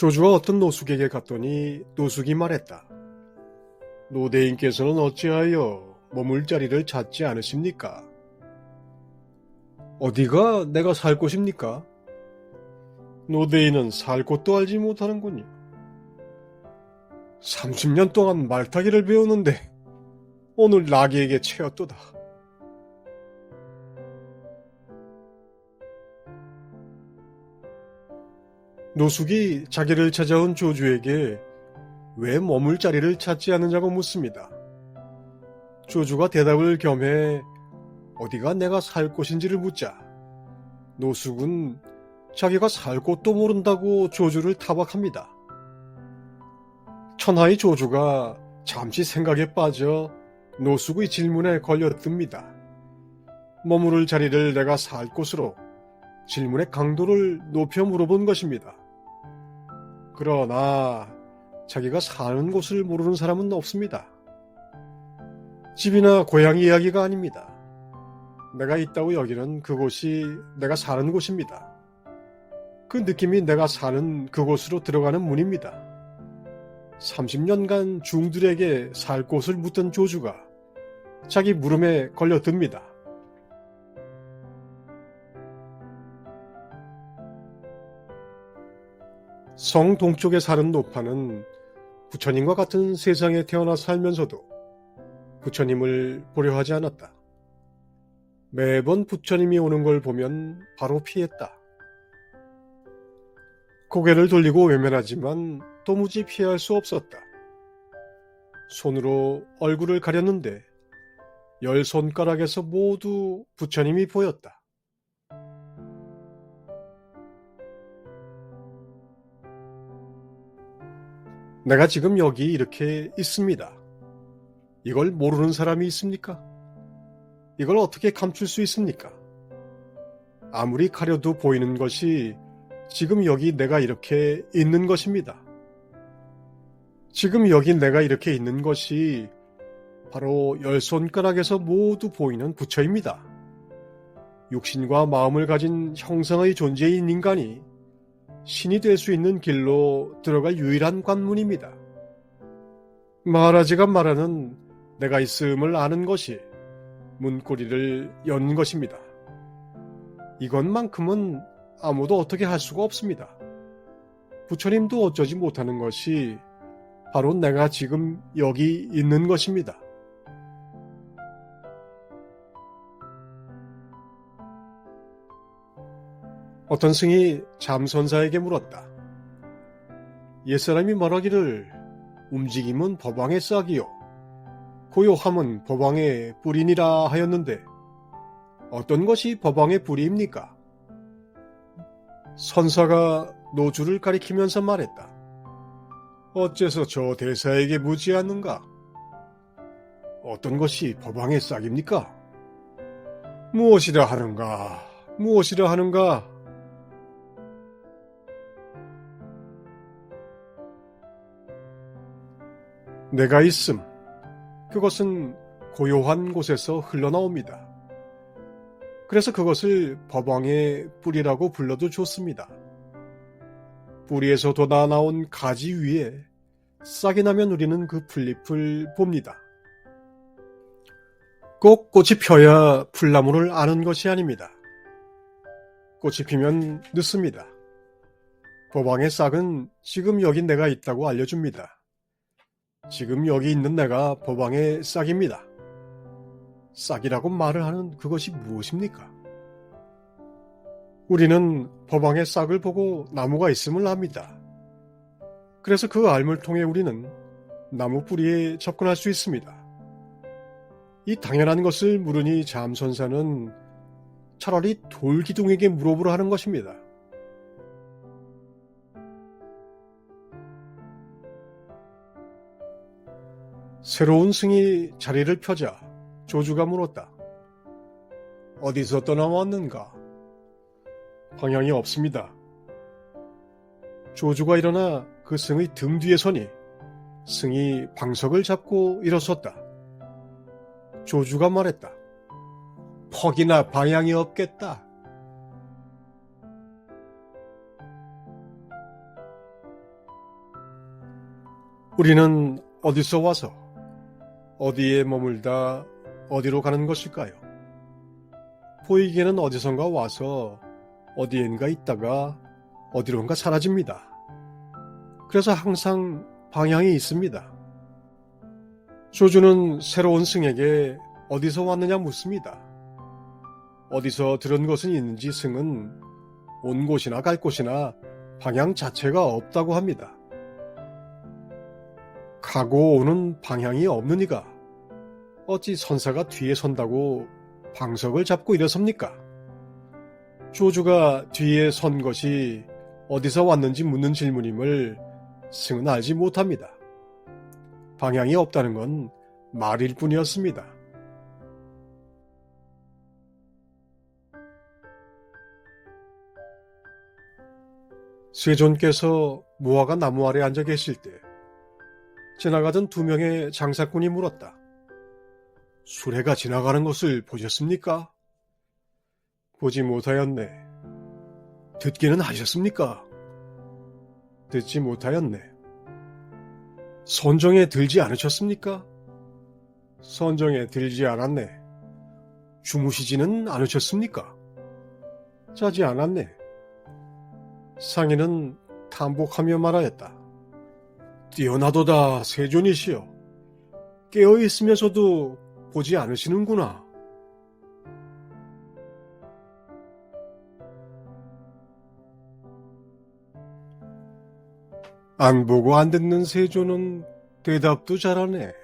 조주가 어떤 노숙에게 갔더니 노숙이 말했다. 노대인께서는 어찌하여 머물 자리를 찾지 않으십니까? 어디가 내가 살 곳입니까? 노대인은 살 곳도 알지 못하는군요. 30년 동안 말타기를 배우는데 오늘 나귀에게 채였도다. 노숙이 자기를 찾아온 조주에게 왜 머물 자리를 찾지 않느냐고 묻습니다. 조주가 대답을 겸해 어디가 내가 살 곳인지를 묻자 노숙은 자기가 살 곳도 모른다고 조주를 타박합니다. 천하의 조주가 잠시 생각에 빠져 노숙의 질문에 걸려듭니다. 머무를 자리를 내가 살 곳으로 질문의 강도를 높여 물어본 것입니다. 그러나 자기가 사는 곳을 모르는 사람은 없습니다. 집이나 고향 이야기가 아닙니다. 내가 있다고 여기는 그곳이 내가 사는 곳입니다. 그 느낌이 내가 사는 그곳으로 들어가는 문입니다. 30년간 중들에게 살 곳을 묻던 조주가 자기 물음에 걸려듭니다. 성 동쪽에 사는 노파는 부처님과 같은 세상에 태어나 살면서도 부처님을 보려 하지 않았다. 매번 부처님이 오는 걸 보면 바로 피했다. 고개를 돌리고 외면하지만 도무지 피할 수 없었다. 손으로 얼굴을 가렸는데 열 손가락에서 모두 부처님이 보였다. 내가 지금 여기 이렇게 있습니다. 이걸 모르는 사람이 있습니까? 이걸 어떻게 감출 수 있습니까? 아무리 가려도 보이는 것이 지금 여기 내가 이렇게 있는 것입니다. 지금 여기 내가 이렇게 있는 것이 바로 열 손가락에서 모두 보이는 부처입니다. 육신과 마음을 가진 형성의 존재인 인간이 신이 될 수 있는 길로 들어갈 유일한 관문입니다. 마하라지가 말하는 내가 있음을 아는 것이 문고리를 연 것입니다. 이것만큼은 아무도 어떻게 할 수가 없습니다. 부처님도 어쩌지 못하는 것이 바로 내가 지금 여기 있는 것입니다. 어떤 승이 잠선사에게 물었다. 옛사람이 말하기를 움직임은 법왕의 싹이요. 고요함은 법왕의 뿌리니라 하였는데 어떤 것이 법왕의 뿌리입니까? 선사가 노주를 가리키면서 말했다. 어째서 저 대사에게 묻지 않는가? 어떤 것이 법왕의 싹입니까? 무엇이라 하는가? 무엇이라 하는가? 내가 있음. 그것은 고요한 곳에서 흘러나옵니다. 그래서 그것을 법왕의 뿌리라고 불러도 좋습니다. 뿌리에서 돋아 나온 가지 위에 싹이 나면 우리는 그 풀잎을 봅니다. 꼭 꽃이 펴야 풀나무를 아는 것이 아닙니다. 꽃이 피면 늦습니다. 법왕의 싹은 지금 여기 내가 있다고 알려줍니다. 지금 여기 있는 내가 법왕의 싹입니다. 싹이라고 말을 하는 그것이 무엇입니까? 우리는 법왕의 싹을 보고 나무가 있음을 압니다. 그래서 그 알물 통해 우리는 나무 뿌리에 접근할 수 있습니다. 이 당연한 것을 물으니 잠선사는 차라리 돌기둥에게 물어보라 하는 것입니다. 새로운 승이 자리를 펴자 조주가 물었다. 어디서 떠나왔는가? 방향이 없습니다. 조주가 일어나 그 승의 등 뒤에 서니 승이 방석을 잡고 일어섰다. 조주가 말했다. 퍽이나 방향이 없겠다. 우리는 어디서 와서 어디에 머물다 어디로 가는 것일까요? 보이기에는 어디선가 와서 어디엔가 있다가 어디론가 사라집니다. 그래서 항상 방향이 있습니다. 조주는 새로운 승에게 어디서 왔느냐 묻습니다. 어디서 들은 것은 있는지 승은 온 곳이나 갈 곳이나 방향 자체가 없다고 합니다. 가고 오는 방향이 없는 이가 어찌 선사가 뒤에 선다고 방석을 잡고 일어섭니까? 조주가 뒤에 선 것이 어디서 왔는지 묻는 질문임을 승은 알지 못합니다. 방향이 없다는 건 말일 뿐이었습니다. 세존께서 무화과 나무 아래 앉아 계실 때 지나가던 두 명의 장사꾼이 물었다. 수레가 지나가는 것을 보셨습니까? 보지 못하였네. 듣기는 하셨습니까? 듣지 못하였네. 선정에 들지 않으셨습니까? 선정에 들지 않았네. 주무시지는 않으셨습니까? 자지 않았네. 상인은 탐복하며 말하였다. 뛰어나도다 세존이시여. 깨어 있으면서도 보지 않으시는구나. 안 보고 안 듣는 세존은 대답도 잘하네.